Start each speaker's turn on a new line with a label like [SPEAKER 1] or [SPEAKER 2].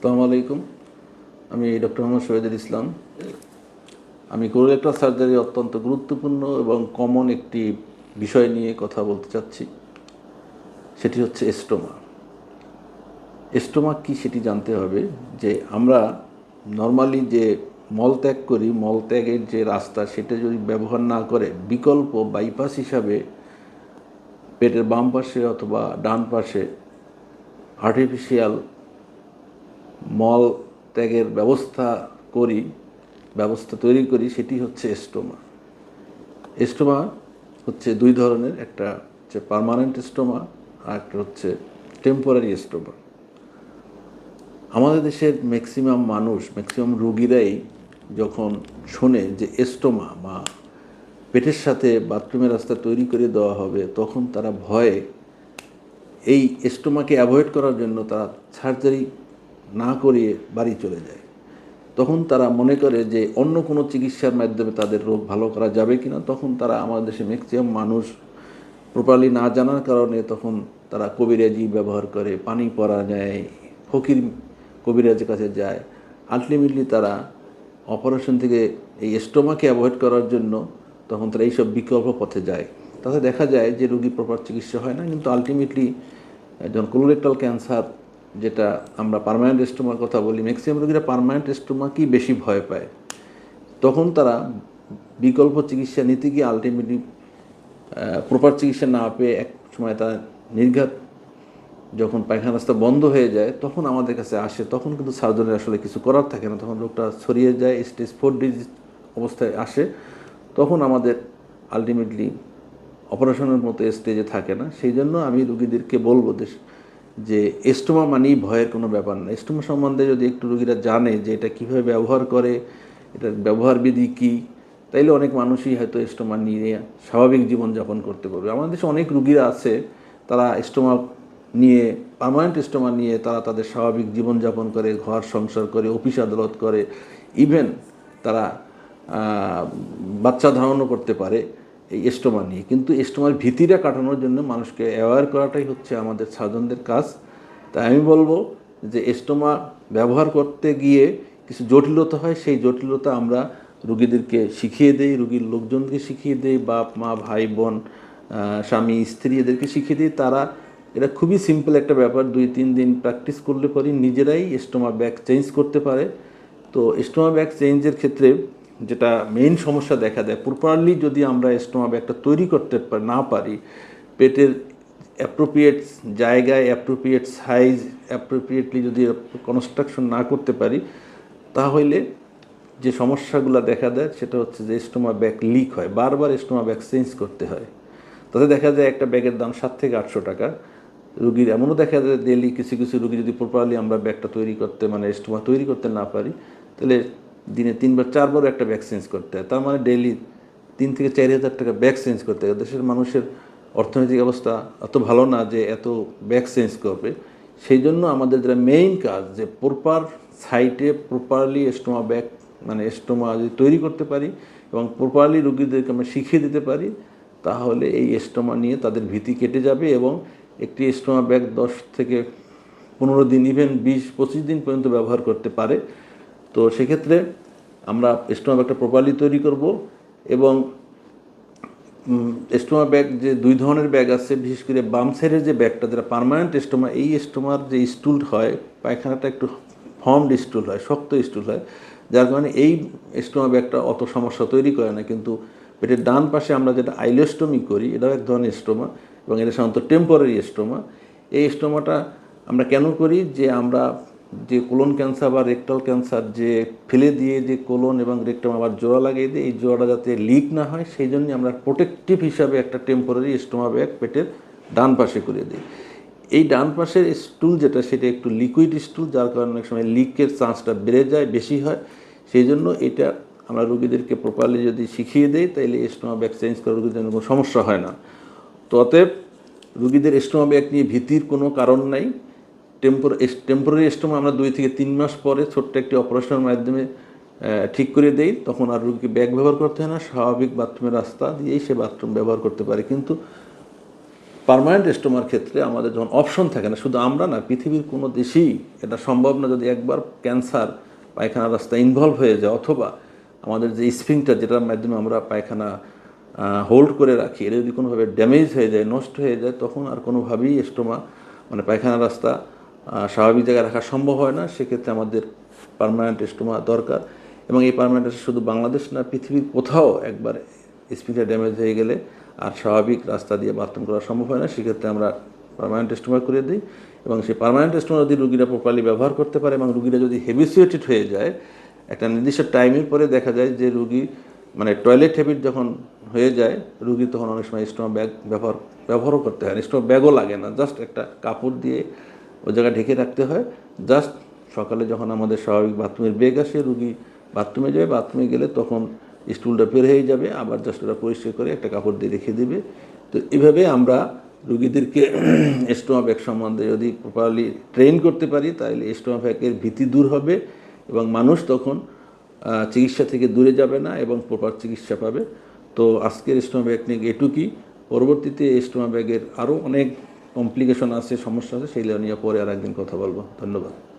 [SPEAKER 1] আসসালামু আলাইকুম। আমি ডক্টর মোহাম্মদ শহীদুল ইসলাম। আমি কোলোরেক্টাল সার্জারি অত্যন্ত গুরুত্বপূর্ণ এবং কমন একটি বিষয় নিয়ে কথা বলতে চাচ্ছি। সেটি হচ্ছে এস্টোমা এস্টোমা কি সেটি জানতে হবে যে আমরা নর্মালি যে মলত্যাগ করি মলত্যাগের যে রাস্তা সেটা যদি ব্যবহার না করে বিকল্প বাইপাস হিসাবে পেটের বাম পাশে অথবা ডান পাশে আর্টিফিশিয়াল মল ত্যাগের ব্যবস্থা করি, ব্যবস্থা তৈরি করি, সেটি হচ্ছে এস্টোমা এস্টোমা হচ্ছে দুই ধরনের, একটা হচ্ছে পার্মানেন্ট এস্টোমা আর একটা হচ্ছে টেম্পোরারি এস্টোমা আমাদের দেশের ম্যাক্সিমাম মানুষ, ম্যাক্সিমাম রুগীরাই যখন শোনে যে এস্টোমা বা পেটের সাথে বাথরুমের রাস্তা তৈরি করে দেওয়া হবে, তখন তারা ভয়ে এই এস্টোমাকে অ্যাভয়েড করার জন্য তারা সার্জারি না করিয়ে বাড়ি চলে যায়। তখন তারা মনে করে যে অন্য কোনো চিকিৎসার মাধ্যমে তাদের রোগ ভালো করা যাবে কিনা, তখন তারা আমাদের দেশে ম্যাক্সিমাম মানুষ প্রপারলি না জানার কারণে তখন তারা কবিরাজি ব্যবহার করে, পানি পরা নেয়, ফকির কবিরাজের কাছে যায়। আলটিমেটলি তারা অপারেশন থেকে এই স্টোমাকে অ্যাভয়েড করার জন্য তখন তারা এইসব বিকল্প পথে যায়। তাতে দেখা যায় যে রোগী প্রপার চিকিৎসা হয় না, কিন্তু আলটিমেটলি যখন কোলোরেক্টাল ক্যান্সার যেটা আমরা পার্মানেন্ট স্টোমার কথা বলি ম্যাক্সিমাম রোগীরা পার্মানেন্ট স্টোমাকেই বেশি ভয় পায়। তখন তারা বিকল্প চিকিৎসা নিতে গিয়ে আলটিমেটলি প্রপার চিকিৎসা না পেয়ে এক সময় তারা নির্ঘাত যখন পায়খানা রাস্তা বন্ধ হয়ে যায়, তখন আমাদের কাছে আসে, তখন কিন্তু সার্জনের আসলে কিছু করার থাকে না। তখন রোগটা ছড়িয়ে যায় স্টেজ ফোর ডিজিজ অবস্থায় আসে, তখন আমাদের আলটিমেটলি অপারেশনের মতো স্টেজে থাকে না। সেই জন্য আমি রুগীদেরকে বলব যে যে এস্টোমা মানেই ভয়ের কোনো ব্যাপার না। এস্টোমা সম্বন্ধে যদি একটু রুগীরা জানে যে এটা কীভাবে ব্যবহার করে, এটার ব্যবহার বিধি কী, তাইলে অনেক মানুষই হয়তো এস্টোমা নিয়ে স্বাভাবিক জীবনযাপন করতে পারবে। আমাদের দেশে অনেক রুগীরা আছে, তারা এস্টোমা নিয়ে, পার্মানেন্ট স্টোমা নিয়ে তারা তাদের স্বাভাবিক জীবনযাপন করে, ঘর সংসার করে, অফিস আদালত করে। ইভেন তারা বাচ্চা ধারণও করতে পারে। এই এস্টোমা নিয়ে। কিন্তু এস্টোমার ভীতিটা কাটানোর জন্য মানুষকে অ্যাওয়ার করাটাই হচ্ছে আমাদের সার্জনদের কাজ। তাই আমি বলব যে এস্টোমা ব্যবহার করতে গিয়ে কিছু জটিলতা হয়, সেই জটিলতা আমরা রুগীদেরকে শিখিয়ে দেই, রুগীর লোকজনকে শিখিয়ে দেই, বাপ, মা, ভাই, বোন স্বামী, স্ত্রী এদেরকে শিখিয়ে দিই। তারা এটা খুবই সিম্পল একটা ব্যাপার, দুই, তিন দিন প্র্যাকটিস করলে পরে নিজেরাই স্টোমা ব্যাগ চেঞ্জ করতে পারে। তো স্টোমা ব্যাগ চেঞ্জের ক্ষেত্রে যেটা মেইন সমস্যা দেখা দেয় প্রপারলি যদি আমরা স্টোমা ব্যাগটা তৈরি করতে না পারি, পেটের অ্যাপ্রোপ্রিয়েট জায়গায় অ্যাপ্রোপ্রিয়েট সাইজ অ্যাপ্রোপ্রিয়েটলি যদি কনস্ট্রাকশন না করতে পারি, তাহলে যে সমস্যাগুলো দেখা দেয় সেটা হচ্ছে যে স্টোমা ব্যাগ লিক হয়, বারবার স্টোমা ব্যাগ চেঞ্জ করতে হয়। তাতে দেখা যায় একটা ব্যাগের দাম সাত থেকে আটশো টাকা। রুগীর এমনও দেখা যায় ডেলি কিছু কিছু রুগী যদি প্রপারলি আমরা ব্যাগটা তৈরি করতে মানে স্টোমা তৈরি করতে না পারি, তাহলে দিনে তিনবার, চারবারও একটা ব্যাগ চেঞ্জ করতে হয়। তার মানে ডেইলি তিন থেকে চার হাজার টাকা ব্যাগ চেঞ্জ করতে হয়। দেশের মানুষের অর্থনৈতিক অবস্থা এত ভালো না যে এত ব্যাগ চেঞ্জ করবে। সেই জন্য আমাদের যেটা মেইন কাজ যে প্রপার সাইটে প্রপারলি স্টোমা ব্যাগ মানে স্টোমা যদি তৈরি করতে পারি এবং প্রপারলি রুগীদেরকে আমরা শিখিয়ে দিতে পারি, তাহলে এই স্টোমা নিয়ে তাদের ভীতি কেটে যাবে এবং একটি স্টোমা ব্যাগ দশ থেকে পনেরো দিন ইভেন বিশ, পঁচিশ দিন পর্যন্ত ব্যবহার করতে পারে। তো সেক্ষেত্রে আমরা স্টোমা ব্যাগটা প্রপারলি তৈরি করব এবং স্টোমা ব্যাগ যে দুই ধরনের ব্যাগ আছে, বিশেষ করে বাম সাইডের যে ব্যাগটা, যেটা পার্মানেন্ট স্টোমা এই স্টোমার যে স্টুল হয়, পায়খানাটা একটু ফর্মড স্টুল হয়, শক্ত স্টুল হয়, যার কারণে এই স্টোমা ব্যাগটা অত সমস্যা তৈরি করে না। কিন্তু পেটের ডান পাশে আমরা যেটা আইলোস্টোমি করি, এটাও এক ধরনের স্টোমা এবং এটা সাধারণত টেম্পোরারি স্টোমা এই স্টোমাটা আমরা কেন করি? যে আমরা যে কোলন ক্যান্সার বা রেকটাল ক্যান্সার যে ফেলে দিয়ে যে কোলন এবং রেকটাম আবার জোড়া লাগিয়ে দিই এই জোড়াটা যাতে লিক না হয়, সেই জন্যই আমরা প্রোটেকটিভ হিসাবে একটা টেম্পোরারি স্টোমা ব্যাগ পেটের ডান পাশে করে দিই। এই ডান পাশের স্টুল যেটা, সেটা একটু লিকুইড স্টুল যার কারণে অনেক সময় লিকের চান্সটা বেড়ে যায়, বেশি হয়। সেই জন্য এটা আমরা রুগীদেরকে প্রপারলি যদি শিখিয়ে দেই, তাইলে স্টোমা ব্যাগ চেঞ্জ করা রুগীদের জন্য কোনো সমস্যা হয় না। তো অতএব রুগীদের স্টোমা ব্যাগ নিয়ে ভীতির কোনো কারণ নাই। টেম্পোর টেম্পোরারি স্টোমা আমরা দুই থেকে তিন মাস পরে ছোট্ট একটি অপারেশনের মাধ্যমে ঠিক করে দেই, তখন আর রুগীকে ব্যাগ ব্যবহার করতে হয় না, স্বাভাবিক বাথরুমের রাস্তা দিয়েই সে বাথরুম ব্যবহার করতে পারে। কিন্তু পার্মানেন্ট স্টোমার ক্ষেত্রে আমাদের যখন অপশন থাকে না, শুধু আমরা না, পৃথিবীর কোনো দেশেই এটা সম্ভব না যদি একবার ক্যান্সার পায়খানা রাস্তা ইনভলভ হয়ে যায়, অথবা আমাদের যে স্প্রিংটা যেটার মাধ্যমে আমরা পায়খানা হোল্ড করে রাখি, এটা যদি কোনোভাবে ড্যামেজ হয়ে যায়, নষ্ট হয়ে যায়, তখন আর কোনোভাবেই স্টোমা মানে পায়খানা রাস্তা স্বাভাবিক জায়গায় রাখা সম্ভব হয় না, সেক্ষেত্রে আমাদের পার্মানেন্ট স্টোমা দরকার। এবং এই পার্মানেন্ট শুধু বাংলাদেশ না, পৃথিবীর কোথাও একবার স্প্রিংটা ড্যামেজ হয়ে গেলে আর স্বাভাবিক রাস্তা দিয়ে বাথরুম করা সম্ভব হয় না, সেক্ষেত্রে আমরা পার্মানেন্ট স্টোমা করে দিই। এবং সেই পার্মানেন্ট স্টোমা যদি রুগীরা প্রপারলি ব্যবহার করতে পারে এবং রুগীরা যদি হেভিসিয়েটেড হয়ে যায়, একটা নির্দিষ্ট টাইমের পরে দেখা যায় যে রুগী মানে টয়লেট হ্যাবিট যখন হয়ে যায়, রুগী তখন অনেক সময় স্টোমা ব্যাগ ব্যবহার, ব্যবহারও করতে হয় স্টোমা ব্যাগও লাগে না জাস্ট একটা কাপড় দিয়ে ওই জায়গায় ঢেকে রাখতে হয়। জাস্ট সকালে যখন আমাদের স্বাভাবিক বাথরুমের বেগ আসে, রুগী বাথরুমে যাবে, বাথরুমে গেলে তখন স্টুলটা বের হয়ে যাবে, আবার জাস্ট ওটা পরিষ্কার করে একটা কাপড় দিয়ে রেখে দেবে। তো এভাবে আমরা রুগীদেরকে স্টোমা ব্যাগ সম্বন্ধে যদি প্রপারলি ট্রেন করতে পারি, তাহলে স্টোমা ব্যাগের ভীতি দূর হবে এবং মানুষ তখন চিকিৎসা থেকে দূরে যাবে না এবং প্রপার চিকিৎসা পাবে। তো আজকের স্টোমা ব্যাগ নিয়ে এটুকুই। পরবর্তীতে স্টোমা ব্যাগের আরও অনেক কমপ্লিকেশন আছে সমস্যা আছে সেইগুলো নিয়ে পরে আর একদিন কথা বলব। ধন্যবাদ।